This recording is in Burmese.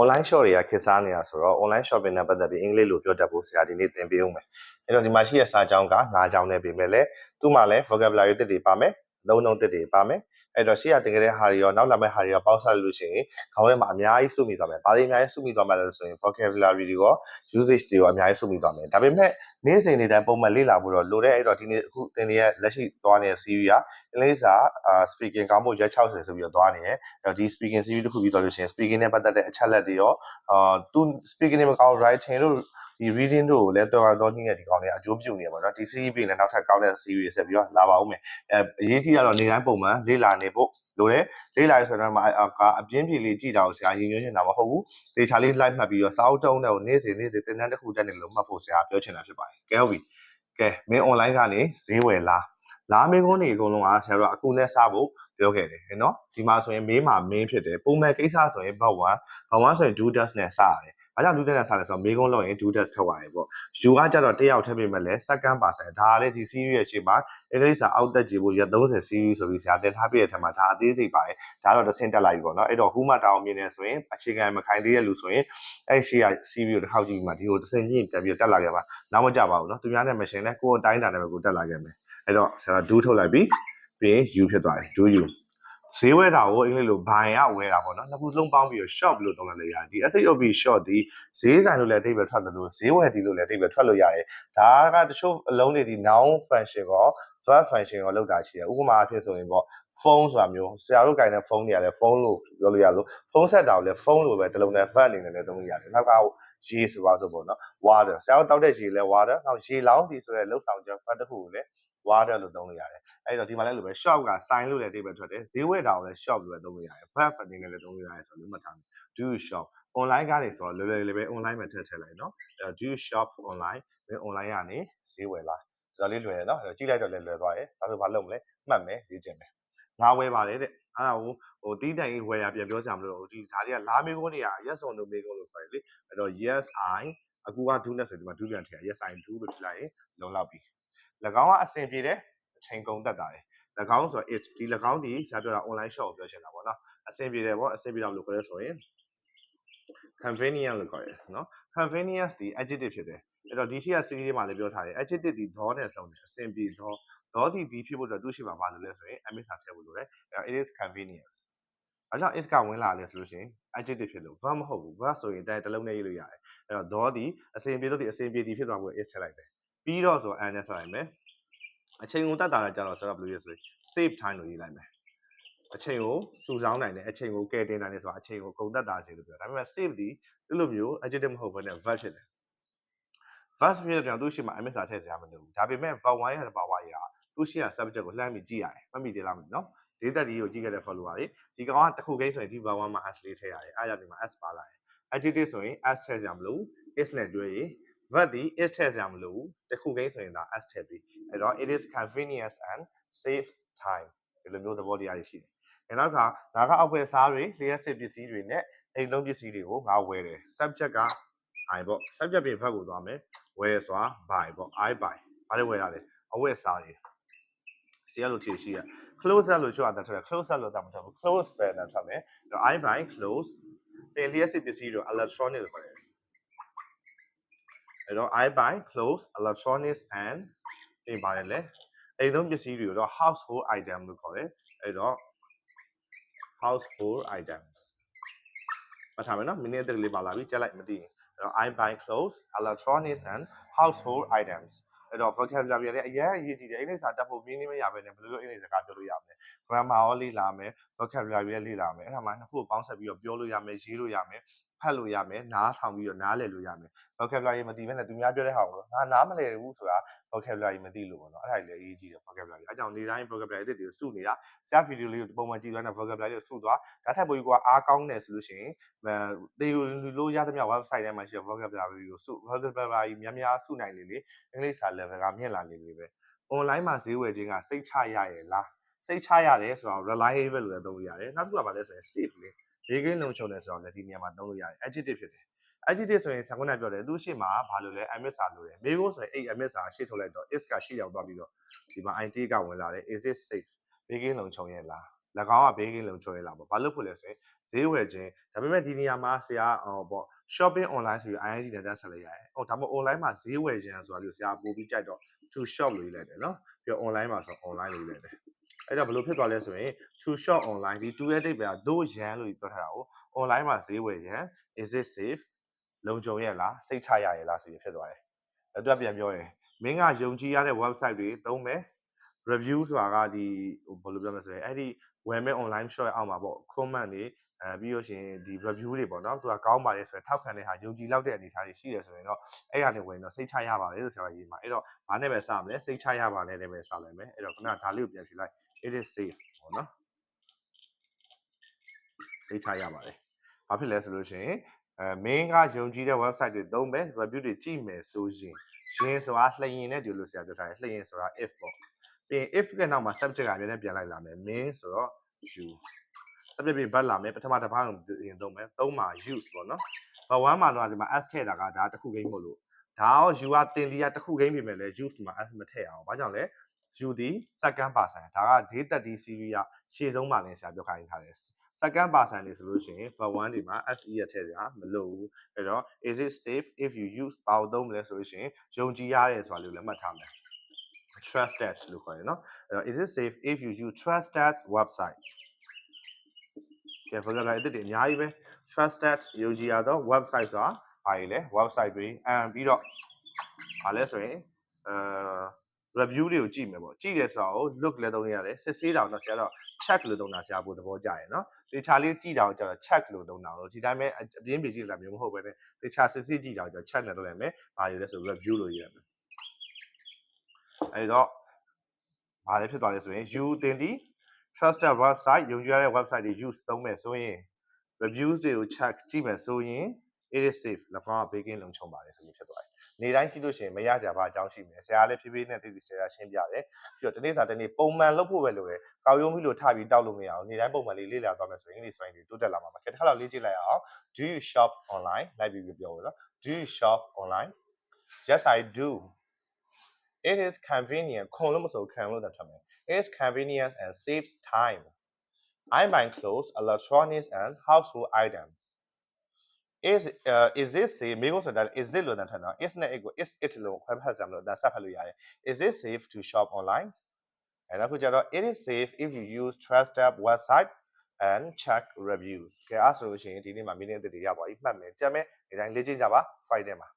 online shop တွေကခေတ်စားနေတာဆိုတော့ online shopping နဲ့ပတ်သက်ပြီးအင်္ဂလိပ်လိုပြောတတ်ဖို့ဆရာဒီနေ့သင်ပေးဦးမယ်အဲ့တော့ဒီမှာရှိတဲ့စာကြောင်းက၅ကြောင်းနဲ့ပြင်မဲ့လေသူ့မှာလည်း vocabulary တစ်တွေပါမယ်လုံးလုံးတစ်တွေပါမယ် အဲ့တော့ရှေ့ကတင်ကြတဲ့ဟာတွေရောနောက်လာမယ့်ဟာတွေရောပေါင်းစပ်လို့ရှိရင်ခေါင်းထဲမှာအများကြီးစုမိသွားမယ်။ဘာတွေအများကြီးစုမိသွားမှာလဲဆိုရင် vocabulary တွေရော usage တွေရောအများကြီးစုမိသွားမယ်။ဒါပေမဲ့နေ့စဉ်နေ့တိုင်းပုံမှန်လေ့လာဖို့တော့လိုတဲ့အဲ့တော့ဒီနေ့အခုသင်ရဲ့လက်ရှိသွားနေတဲ့ series ကအင်္ဂလိပ်စာအာ speaking ကောင်းဖို့ရက်60ဆိုပြီးတော့သွားနေတယ်။အဲ့တော့ဒီ speaking series တစ်ခုပြီးသွားလို့ရှိရင် speaking နဲ့ပတ်သက်တဲ့အချက်လက်တွေရောအာသူ speaking နဲ့မကောင်း writing တို့ ဒီ reading တို့ကိုလည်းတော်တော်နည်းရဲ့ဒီကောင်လေးအကျိုးပြုနေပါတော့ဒီ series ပြင်လည်းနောက်ထပ်ကောင်းတဲ့ series ဆက်ပြီးတော့လာပါဦးမယ်အဲအရေးကြီးကတော့နေတိုင်းပုံမှန်လေ့လာနေဖို့လိုတယ်လေးလိုက်ဆိုတော့မှအပြင်းပြေလေးကြည့်တာကိုဆရာရည်ညွှန်းချင်တာမဟုတ်ဘူးဒေချာလေးလိုက်မှတ်ပြီးတော့စာအုပ်တုံးတဲ့ကိုနေ့စဉ်နေ့စဉ်သင်တန်းတစ်ခုတက်နေလို့မှတ်ဖို့ဆရာပြောချင်တာဖြစ်ပါတယ်ကဲဟုတ်ပြီကဲမင်း online ကနေဈေးဝယ်လားလားမင်းကုန်းတွေအကုန်လုံးအားဆရာတို့အခုနဲ့စဖို့ပြောခဲ့တယ်နော်ဒီမှာဆိုရင်မေးမှာ main ဖြစ်တယ်ပုံမှန်ကိစ္စဆိုရင် bot 1 bot 1ဆိုရင် do does နဲ့စရတယ် ဘာကြောင့် do does နဲ့စလဲဆိုတော့မေးခွန်းလုပ်ရင် do does ထုတ်ရတယ်ပေါ့ you ကကြတော့တယောက်ထပ်ပြင်မဲ့လဲ second person ဒါကလည်းဒီ series ရဲ့ရှေ့မှာအင်္ဂလိပ်စာအောက်တက်ကြည့်ဖို့ရ30 series ဆိုပြီးဆရာတင်ထားပြတဲ့ထက်မှာဒါအသေးစိတ်ပါတယ်ဒါတော့တစ်ဆင့်တက်လိုက်ပြီပေါ့နော်အဲ့တော့ခုမှတောင်းမြင်နေဆိုရင်အခြေခံမခိုင်သေးတဲ့လူဆိုရင်အဲ့ရှေ့က series ကိုတစ်ခေါက်ကြည့်ပြီးမှဒီကိုတစ်ဆင့်ကြည့်တက်ပြီးတက်လာခဲ့ပါနောက်မကြပါဘူးနော်သူများနဲ့မရှင်နဲ့ကိုယ်အတိုင်းတာနဲ့ပဲကိုတက်လာခဲ့မယ်အဲ့တော့ဆရာ do ထုတ်လိုက်ပြီးပြီးရင် you ဖြစ်သွားတယ် do you ဈေးဝယ်တာကိုအင်္ဂလိပ်လို buy ရဝယ်တာပေါ့နော်နှစ်ခုလုံးပေါင်းပြီးတော့ shop လို့သုံးလိုက်ရတယ်ဒီ SHOP shop ဒီဈေးဆိုင်လို့လည်းအဓိပ္ပာယ်ထွက်တယ်လို့ဈေးဝယ်ဒီလို့လည်းအဓိပ္ပာယ်ထွက်လို့ရတယ်ဒါကတချို့အလုံးတွေဒီ noun function ကော verb function ကိုလောက်တာရှိတယ်ဥပမာအဖြစ်ဆိုရင်ပေါ့ဖုန်းဆိုတာမျိုးဆရာတို့ကင်တဲ့ဖုန်းတွေကလည်းဖုန်းလို့ပြောလို့ရလို့ဖုန်းဆက်တာကိုလည်းဖုန်းလို့ပဲတလုံးနဲ့ verb အနေနဲ့လည်းသုံးလို့ရတယ်နောက်ကရေဆိုပါဆိုပေါ့နော် water ဆရာတို့တောက်တဲ့ရေလဲ water နောက်ရေလောင်းဒီဆိုတဲ့လှုပ်ဆောင်ချက် verb တစ်ခုကိုလည်း water လို့သုံးလို့ရတယ် အဲ့တော့ဒီမှာလည်းလိုပဲ shop က sign လို့လည်းအဓိပ္ပာယ်ထွက်တယ်ဈေးဝယ်တာကိုလည်း shop လို့လည်းသုံးလို့ရတယ် verb အနေနဲ့လည်းသုံးလို့ရတယ်ဆိုတော့လုံးမထားဘူး do you shop online ကနေဆိုတော့လွယ်လွယ်လေးပဲ online မှာထည့်ထည့်လိုက်နော်အဲ့တော့ do you shop online မင်း online ကနေဈေးဝယ်လားဒါလေးလွယ်ရနော်အဲ့တော့ကြည့်လိုက်တော့လည်းလွယ်သွားတယ်ဒါဆိုဘာလုပ်မလဲမှတ်မယ်လေ့ကျင့်မယ်ငါဝယ်ပါတယ်တဲ့အဲ့ဒါကိုဟိုတီးတိုင်ဝယ်ရပြန်ပြောစရာမလိုဘူးဒီဒါတွေကလားမေးခွန်းတွေက yes or no မေးခွန်းလို့ခေါ်တယ်လေအဲ့တော့ yes i အခုက do နဲ့ဆိုဒီမှာ do ပြန်ထည့် yes i do လို့ထည့်လိုက်ရင်လုံလောက်ပြီ၎င်းကအဆင်ပြေတယ် အချိန်ကုန်တတ်တာတယ်၎င်းဆိုတော့ it ဒီ၎င်းဒီဆရာပြောတာ online shop ကိုပြောချင်တာပေါ့နော်အဆင်ပြေတယ်ပေါ့အဆင်ပြေတော့လို့ခေါ်ရဲဆိုရင် convenient လို့ခေါ်ရဲနော် convenience ဒီ adjective ဖြစ်တယ်အဲ့တော့ဒီရှိရ series မှာလည်းပြောထားတယ် adjective ဒီ do နဲ့ဆုံးတယ်အဆင်ပြေ do do ဒီဒီဖြစ်ဖို့အတွက်သူ့ရှိမှာပါလို့လဲဆိုရင် ms စာထည့်ဖို့လိုတယ်အဲ့တော့ it is convenience အဲကြောင့် is ကဝင်လာလဲဆိုလို့ရှိရင် adjective ဖြစ်လို့ verb မဟုတ်ဘူး verb ဆိုရင်တိုင်တစ်လုံးနဲ့ရေးလို့ရတယ်အဲ့တော့ do ဒီအဆင်ပြေလို့ဒီအဆင်ပြေဒီဖြစ်သွားဖို့ is ထည့်လိုက်တယ်ပြီးတော့ဆို and နဲ့ဆက်လိုက်မယ် အချိန်ကိုတတ်တာလည်းကြတော့ဆရာဘယ်လိုရေးဆိုရင် save time လို့ရေးလိုက်မယ်အချိန်ကိုစုဆောင်းနိုင်တယ်အချိန်ကိုကယ်တင်နိုင်တယ်ဆိုတာအချိန်ကိုကုန်တတ်တာစေလို့ပြောဒါပေမဲ့ save ဒီဒီလိုမျိုး adjective မဟုတ်ဘဲနဲ့ verb ဖြစ်တယ် verb ဖြစ်တဲ့ကြောင့်သူ့ရှိမှာ ms စာထည့်စရာမလိုဘူးဒါပေမဲ့ verb 1ရဲ့သဘာဝအရာသူ့ရှိရ subject ကိုလှမ်းပြီးကြည့်ရတယ်မှတ်မိသေးလားမသိနော်ဒေတာဒီကိုကြည့်ခဲ့တဲ့ follower တွေဒီကောင်ကတစ်ခုကိန်းဆိုရင်ဒီ verb 1မှာ s လေးထည့်ရတယ်အားရဒီမှာ s ပါလာတယ် adjective ဆိုရင် s ထည့်စရာမလိုဘူး is နဲ့တွဲရင် verb ဒီ is ထည့်စရာမလိုဘူးတစ်ခုကိန်းဆိုရင်ဒါ s ထည့်ပြီးအဲ့တော့ it is convenience and saves time ဒီလိုမျိုးသဘောတရားတွေရှိတယ်။နောက်ကငါကအောက်ဘက်စားတွေလျှက်စစ်ပစ္စည်းတွေနဲ့အိမ်သုံးပစ္စည်းတွေကိုငါဝယ်တယ် subject က I ပေါ့ subject ပြင်ဘက်ကိုသွားမယ်ဝယ်ဆိုတာ buy ပေါ့ I buy ဘာလို့ဝယ်တာလဲအဝတ်စားတွေစီရလို့ခြေရှိရ close လို့ရှိရတာထွက်တယ် close လို့တာမထွက်ဘူး close ပဲတာထွက်မယ်အဲ့တော့ I buy close ပြင်လျှက်စစ်ပစ္စည်းတွေ electronic လို့ခေါ်တယ် အဲ့တော့ I buy clothes electronics and ပြင်ပါတယ်လေအိမ်သုံးပစ္စည်းတွေကိုတော့ household item လို့ခေါ်တယ်အဲ့တော့ household items မထားမယ်နော်မိနစ်တည်းလေးပါလာပြီကြက်လိုက်မသိရင်အဲ့တော့ I buy clothes electronics and household items အဲ့တော့ vocabulary လည်းအရင်အရေးကြီးတယ်အင်္ဂလိပ်စာတတ်ဖို့ meaning မရဘဲနဲ့ဘယ်လိုလုပ်အင်္ဂလိပ်စကားပြောလို့ရမလဲ grammar ရောလေ့လာမယ် vocabulary လည်းလေ့လာမယ်အဲ့ဒါမှနှစ်ခုကိုပေါင်းဆက်ပြီးတော့ပြောလို့ရမယ်ရေးလို့ရမယ်ဖတ်လို့ရမယ်နားထောင်ပြီးတော့နားလည်လို့ရမယ် vocabulary မသိဘဲနဲ့သူများပြောတဲ့ဟာကိုငါနားမလည်ဘူးဆိုတာ vocabulary မသိလို့ပေါ့နော်အဲ့ဒါကြီးလည်းအရေးကြီးတယ် vocabulary အဲကြောင့်နေတိုင်း vocabulary အသစ်တွေကိုစုနေတာဆရာဗီဒီယိုလေးကိုပုံမှန်ကြည့်သွားတဲ့ vocabulary ကိုစုသွားဒါထက်ပိုပြီးကအားကောင်းတယ်ဆိုလို့ရှိရင်တေလို့ရသမျှ website ထဲမှာရှိတဲ့ vocabulary ကိုစု vocabulary များများစုနိုင်လေလေအင်္ဂလိပ်စာ level ကမြင့်လာလေလေပဲ online မှာဈေးဝယ်ခြင်းကစိတ်ချရရဲ့လားစိတ်ချရတယ်ဆိုတော့ reliable လို့လည်းသုံးလို့ရတယ်နောက်တစ်ခုကဘာလဲဆိုရင် safe လေ ဘေးကင်းလုံခြုံတယ်ဆိုတော့လည်းဒီနေရာမှာသုံးလို့ရတယ် adjective ဖြစ်တယ် adjective ဆိုရင်ဆရာကပြောတယ်သူရှေ့မှာဘာလို့လဲ ms စာလို့တယ်မေးဖို့ဆိုရင်အဲ့ ms စာရှေ့ထုတ်လိုက်တော့ is ကရှေ့ရောက်သွားပြီးတော့ဒီမှာ it ကဝင်လာတယ် is it safe ဘေးကင်းလုံခြုံရဲ့လား၎င်းကဘေးကင်းလုံခြုံရလာပေါ့ဘာလို့ဖို့လဲဆိုရင်ဈေးဝယ်ခြင်းဒါပေမဲ့ဒီနေရာမှာဆရာဟောပေါ့ shopping online ဆိုပြီး ING နဲ့တက်ဆက်လိုက်ရတယ်ဟိုဒါမှမဟုတ် online မှာဈေးဝယ်ခြင်းဆိုတာလို့ဆရာပို့ပြီးကြိုက်တော့ to shop လို့ရေးလိုက်တယ်နော်ပြီးတော့ online မှာဆို online လို့ရေးလိုက်တယ် အဲ့တော့ဘယ်လိုဖြစ်သွားလဲဆိုရင် to shop online ဒီ to ရဲ့တိတ်ပဲဒို့ရန်လို့ပြောထားတာကို online မှာဈေးဝယ်ရန် is it safe လုံခြုံရဲ့လားစိတ်ချရရဲ့လားဆိုပြီးဖြစ်သွားတယ်အဲ့တော့ပြန်ပြောရင်မင်းကယုံကြည်ရတဲ့ website တွေသုံးမယ် review ဆိုတာကဒီဟိုဘယ်လိုပြောမလဲဆိုရင်အဲ့ဒီဝယ်မဲ့ online shop ရဲ့အောက်မှာပေါ့ comment တွေအဲပြီးလို့ရှိရင်ဒီ review တွေပေါ့နော်သူကကောင်းပါတယ်ဆိုရင်ထောက်ခံတဲ့ဟာယုံကြည်လောက်တဲ့အနေအထားတွေရှိတယ်ဆိုရင်တော့အဲ့ဟာနေဝင်တော့စိတ်ချရပါတယ်လို့ဆရာရေးမှာအဲ့တော့ဘာနဲ့ပဲစမလဲစိတ်ချရပါတယ်နဲ့ပဲစလိုက်မယ်အဲ့တော့ခုနကဒါလေးကိုပြန်ဖြေလိုက် it is safe ပေါ့နော်စိတ်ချရပါတယ်ဘာဖြစ်လဲဆိုလို့ရှိရင်အဲ main ကယုံကြည်တဲ့ website တွေသုံးမယ် review တွေကြည့်မယ်ဆိုရင်ရင်ဆိုတာလှရင်နဲ့ဒီလိုဆရာပြောထားတယ်လှရင်ဆိုတာ if ပေါ့ပြီးရင် if ရဲ့နောက်မှာ subject ကအများနဲ့ပြန်လိုက်လာမယ် main ဆိုတော့ you subject ပြီးဘတ်လာမယ်ပထမတစ်ပိုင်းကိုရင်သုံးမယ်သုံးမှာ use ပေါ့နော်ဘာ1မှာတော့ဒီမှာ s ထည့်တာကဒါတစ်ခုကိန်းမို့လို့ဒါရော you ကတင်စီကတစ်ခုကိန်းပြင်မယ်လဲ use ဒီမှာ s မထည့်အောင်ဘာကြောင့်လဲ you ဒီ second person ဒါက day30 series ကရှေ့ဆုံးမှာလည်းဆရာပြောခိုင်းထားတယ် second person နေဆိုလို့ရှိရင် for 1ဒီမှာ se ရထည့်စရာမလိုဘူးအဲ့တော့ is it safe if you use ဘာလို့သုံးမလဲဆိုလို့ရှိရင်ယုံကြည်ရတယ်ဆိုတာလေးလည်းမှတ်ထားမယ် trusted လို့ခေါ်တယ်နော်အဲ့တော့ is it safe if you use trusted website ကဲ for example အဲ့ဒီအများကြီးပဲ trusted ယုံကြည်ရသော website ဆိုတာဘာကြီးလဲ website တွေအမ်ပြီးတော့ဘာလဲဆိုရင်အဲ review တွေကိုကြည့်မယ်ပေါ့ကြည့်တယ်ဆိုတာကို look လည်းသုံးရတယ်စစ်ဆေးတာတော့ဆရာတော့ check လို့သုံးတာဆရာပိုသဘောကျရယ်နော်တေချာလေးကြည့်တာကိုကျတော့ check လို့သုံးတာလို့ဒီတိုင်းပဲအပြင်းပြေကြည့်လာမျိုးမဟုတ်ပဲねတေချာစစ်စစ်ကြည့်တာကိုကျတော့ check နဲ့သုံးရမယ်ဘာလို့လဲဆို review လို့ရေးရမယ်အဲဒီတော့ဘာလဲဖြစ်သွားလဲဆိုရင် you တင်ဒီ trusted website ယုံကြည်ရတဲ့ website တွေ use သုံးမယ်ဆိုရင် reviews တွေကို check ကြည့်မယ်ဆိုရင် it is safe လက်ဖောင်းကဘေးကင်းလုံခြုံပါတယ်ဆိုပြီးဖြစ်သွားတယ်။ နေတိုင်းကြည့်လို့ရှိရင်မရကြပါအကြောင်းရှိမယ်။ဆရာလည်းဖြည်းဖြည်းနဲ့တည်တည်ဆရာရှင်းပြတယ်။ပြီးတော့တနေ့စာတနေ့ပုံမှန်လုပ်ဖို့ပဲလိုတယ်။ကောက်ရုံးပြီးလို့ထပြီးတောက်လို့မရအောင်။နေတိုင်းပုံမှန်လေးလေ့လာသွားမယ်ဆိုရင်အင်္ဂလိပ်ဆိုရင်တွေတိုးတက်လာမှာပါ။ခက်တစ်ခါတော့လေ့ကြည့်လိုက်အောင်။ Do you shop online လိုက်ပြီးပြောလို့နော်။ Do you shop online? Yes I do. It is convenient ခုံလို့မဆိုခံလို့တတ်တယ်မယ်။ It is convenient and saves time. I buy clothes, electronics and household items. is uh, is this safe မိဖို့ဆိုတာ is it လို့တန်းထားနော် is နဲ့ it ကို is it လို့ခွဲဖက်စမ်းလို့ဒါဆက်ဖက်လို့ရတယ် is it safe to shop online အဲ့ဒါခုကျတော့ it is safe if you use trusted website and check reviews ကဲအဲ့ဆိုလို့ရှိရင်ဒီနေ့မှာ meaning အသစ်တွေရပါပြီမှတ်မယ်ကြက်မယ်ဒီတိုင်းလေ့ကျင့်ကြပါ Friday မှာ